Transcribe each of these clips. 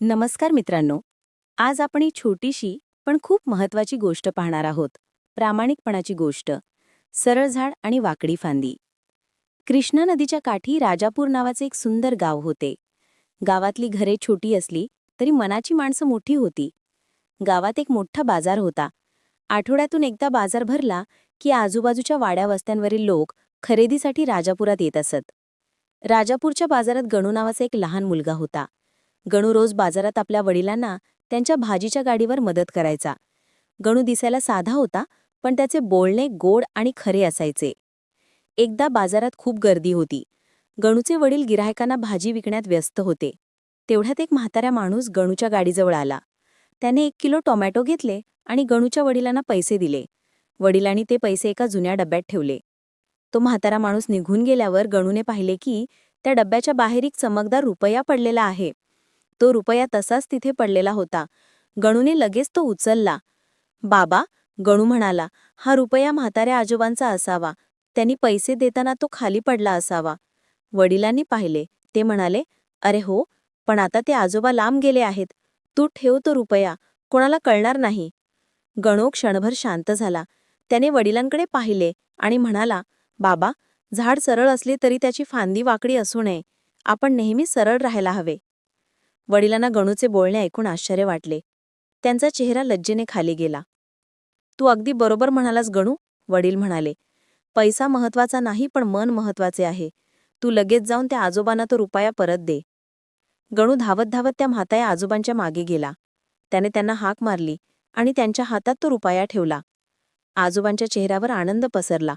नमस्कार मित्रांनो. आज आपण ही छोटीशी पण खूप महत्वाची गोष्ट पाहणार आहोत. प्रामाणिकपणाची गोष्ट. सरळ झाड आणि वाकडी फांदी. कृष्णा नदीच्या काठी राजापूर नावाचे एक सुंदर गाव होते. गावातली घरे छोटी असली तरी मनाची माणसं मोठी होती. गावात एक मोठा बाजार होता. आठवड्यातून एकदा बाजार भरला की आजूबाजूच्या वाड्या वस्त्यांवरील लोक खरेदीसाठी राजापुरात येत असत. राजापूरच्या बाजारात गणू नावाचा एक लहान मुलगा होता. गणू रोज बाजारात आपल्या वडिलांना त्यांच्या भाजीच्या गाडीवर मदत करायचा. गणू दिसायला साधा होता पण त्याचे बोलणे गोड आणि खरे असायचे. एकदा बाजारात खूप गर्दी होती. गणूचे वडील गिरायकांना भाजी विकण्यात व्यस्त होते. तेवढ्यात एक म्हाताऱ्या माणूस गणूच्या गाडीजवळ आला. त्याने एक किलो टोमॅटो घेतले आणि गणूच्या वडिलांना पैसे दिले. वडिलांनी ते पैसे एका जुन्या डब्यात ठेवले. तो म्हातारा माणूस निघून गेल्यावर गणूने पाहिले की त्या डब्याच्या बाहेर एक चमकदार रुपया पडलेला आहे. तो रुपया तसाच तिथे पडलेला होता. गणूने लगेच तो उचलला. बाबा गणू म्हणाला हा रुपया म्हाताऱ्या आजोबांचा असावा. त्यांनी पैसे देताना तो खाली पडला असावा. वडिलांनी पाहिले. ते म्हणाले अरे हो पण आता ते आजोबा लांब गेले आहेत. तू ठेव तो रुपया. कोणाला कळणार नाही. गणू क्षणभर शांत झाला. त्याने वडिलांकडे पाहिले आणि म्हणाला बाबा झाड सरळ असले तरी त्याची फांदी वाकडी असू नये. आपण नेहमी सरळ राहायला हवे. वडिलांना गणूचे बोलणे ऐकून आश्चर्य वाटले. त्यांचा चेहरा लज्जेने खाली गेला. तू अगदी बरोबर म्हणालास गणू वडील म्हणाले. पैसा महत्त्वाचा नाही पण मन महत्त्वाचे आहे. तू लगेच जाऊन त्या आजोबांना तो रुपया परत दे. गणू धावत धावत त्या म्हाताया आजोबांच्या मागे गेला. त्याने त्यांना हाक मारली आणि त्यांच्या हातात तो रुपया ठेवला. आजोबांच्या चेहऱ्यावर आनंद पसरला.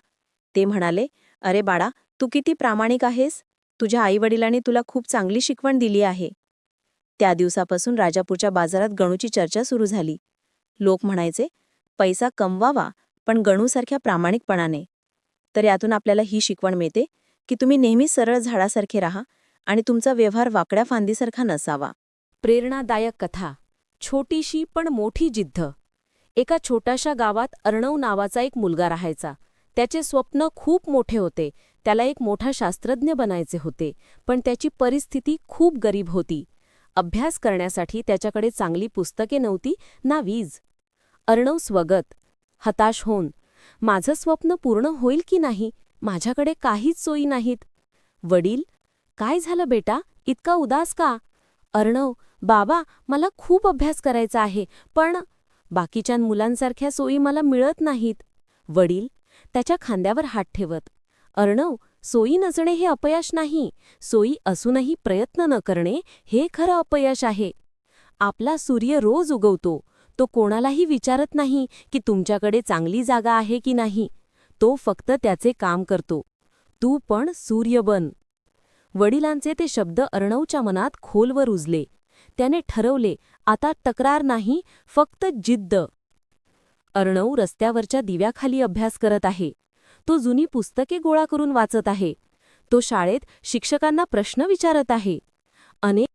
ते म्हणाले अरे बाळा तू किती प्रामाणिक आहेस. तुझ्या आईवडिलांनी तुला खूप चांगली शिकवण दिली आहे. त्या दिवसापासून राजापूरच्या बाजारात गणूची चर्चा सुरू झाली. लोक म्हणायचे पैसा कमवावा पण गणूसारख्या प्रामाणिकपणाने. तर यातून आपल्याला ही शिकवण मिळते की तुम्ही नेहमी सरळ झाडासारखे राहा आणि तुमचा व्यवहार वाकड्या फांदीसारखा नसावा. प्रेरणादायक कथा. छोटीशी पण मोठी जिद्द. एका छोट्याशा गावात अर्णव नावाचा एक मुलगा राहायचा. त्याचे स्वप्न खूप मोठे होते. त्याला एक मोठा शास्त्रज्ञ बनायचे होते. पण त्याची परिस्थिती खूप गरीब होती. अभ्यास करण्यासाठी त्याच्याकडे चांगली पुस्तके नव्हती ना वीज. अर्णव स्वगत. हताश होऊन माझं स्वप्न पूर्ण होईल की नाही? माझ्याकडे काहीच सोयी नाहीत. वडील? काय झालं बेटा? इतका उदास का? अर्णव बाबा मला खूप अभ्यास करायचा आहे पण बाकीच्या मुलांसारख्या सोयी मला मिळत नाहीत. वडील? त्याच्या खांद्यावर हात ठेवत. अर्णव सोयी नसणे हे अपयश नाही. सोयी असूनही प्रयत्न न करणे हे खरं अपयश आहे. आपला सूर्य रोज उगवतो. तो कोणालाही विचारत नाही की तुमच्याकडे चांगली जागा आहे की नाही. तो फक्त त्याचे काम करतो. तू पण सूर्य बन. वडिलांचे ते शब्द अर्णवच्या मनात खोलवर रुजले त्याने ठरवले आता तक्रार नाही फक्त जिद्द. अर्णव रस्त्यावरच्या दिव्याखाली अभ्यास करत आहे. तो जुनी पुस्तके गोळा करून वाचत आहे. तो शाळेत शिक्षकांना प्रश्न विचारत आहे. अनेक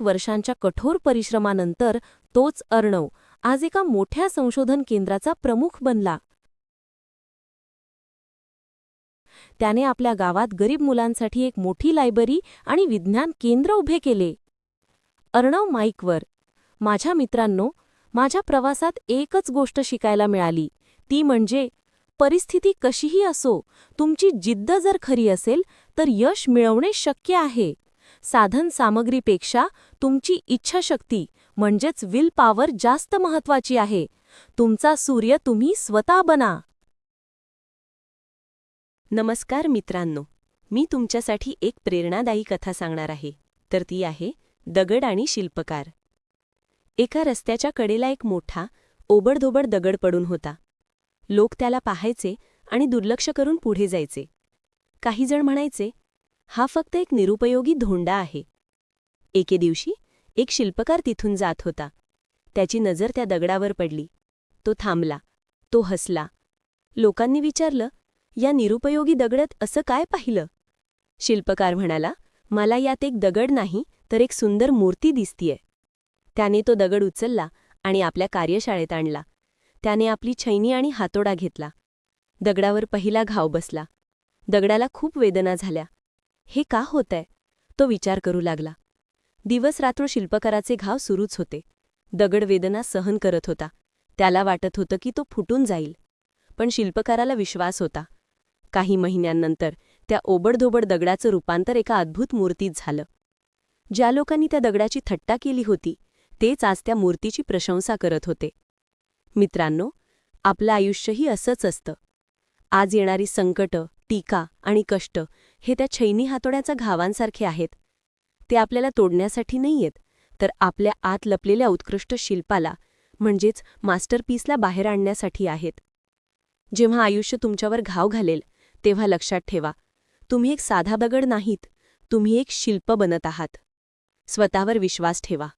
वर्षांच्या कठोर परिश्रमानंतर तोच अर्णव आज एका मोठ्या संशोधन केंद्राचा प्रमुख बनला. त्याने आपल्या गावात गरीब मुलांसाठी एक मोठी लायब्ररी आणि विज्ञान केंद्र उभे केले. अर्णव माईकवर माझ्या मित्रांनो माझ्या प्रवासात एकच गोष्ट शिकायला मिळाली. ती म्हणजे परिस्थिती कशीही असो तुमची जिद्द जर खरी असेल तर यश मिळवणे शक्य आहे. साधन सामग्रीपेक्षा तुमची इच्छाशक्ती म्हणजेच विल पॉवर जास्त महत्वाची आहे. तुमचा सूर्य तुम्ही स्वतः बना. नमस्कार मित्रांनो. मी तुमच्यासाठी एक प्रेरणादायी कथा सांगणार आहे. तर ती आहे दगड आणि शिल्पकार. एका रस्त्याच्या कडेला एक मोठा ओबडधोबड दगड पडून होता. लोक त्याला पाहायचे आणि दुर्लक्ष करून पुढे जायचे. काहीजण म्हणायचे हा फक्त एक निरुपयोगी धोंडा आहे. एके दिवशी एक शिल्पकार तिथून जात होता. त्याची नजर त्या दगडावर पडली. तो थांबला. तो हसला. लोकांनी विचारलं या निरुपयोगी दगडात असं काय पाहिलं? शिल्पकार म्हणाला मला यात एक दगड नाही तर एक सुंदर मूर्ती दिसतीये. त्याने तो दगड उचलला आणि आपल्या कार्यशाळेत आणला. त्याने आपली छैनी आणि हातोडा घेतला. दगडावर पहिला घाव बसला. दगडाला खूप वेदना झाल्या. हे का होतंय? तो विचार करू लागला. दिवस रात्र शिल्पकाराचे घाव सुरूच होते. दगड वेदना सहन करत होता. त्याला वाटत होतं की तो फुटून जाईल. पण शिल्पकाराला विश्वास होता. काही महिन्यांनंतर त्या ओबडधोबड दगडाचं रूपांतर एका अद्भुत मूर्तीत झालं. ज्या लोकांनी त्या दगडाची थट्टा केली होती तेच आज त्या मूर्तीची प्रशंसा करत होते. मित्रांनो आपलं आयुष्यही असंच असतं. आज येणारी संकटं टीका आणि कष्ट हे त्या छैनी हातोड्याच्या घावांसारखे आहेत. ते आपल्याला तोडण्यासाठी नाहीयेत तर आपल्या आत लपलेल्या उत्कृष्ट शिल्पाला म्हणजेच मास्टरपीसला बाहेर आणण्यासाठी आहेत. जेव्हा आयुष्य तुमच्यावर घाव घालेल तेव्हा लक्षात ठेवा तुम्ही एक साधा दगड नाहीत तुम्ही एक शिल्प बनत आहात. स्वतःवर विश्वास ठेवा.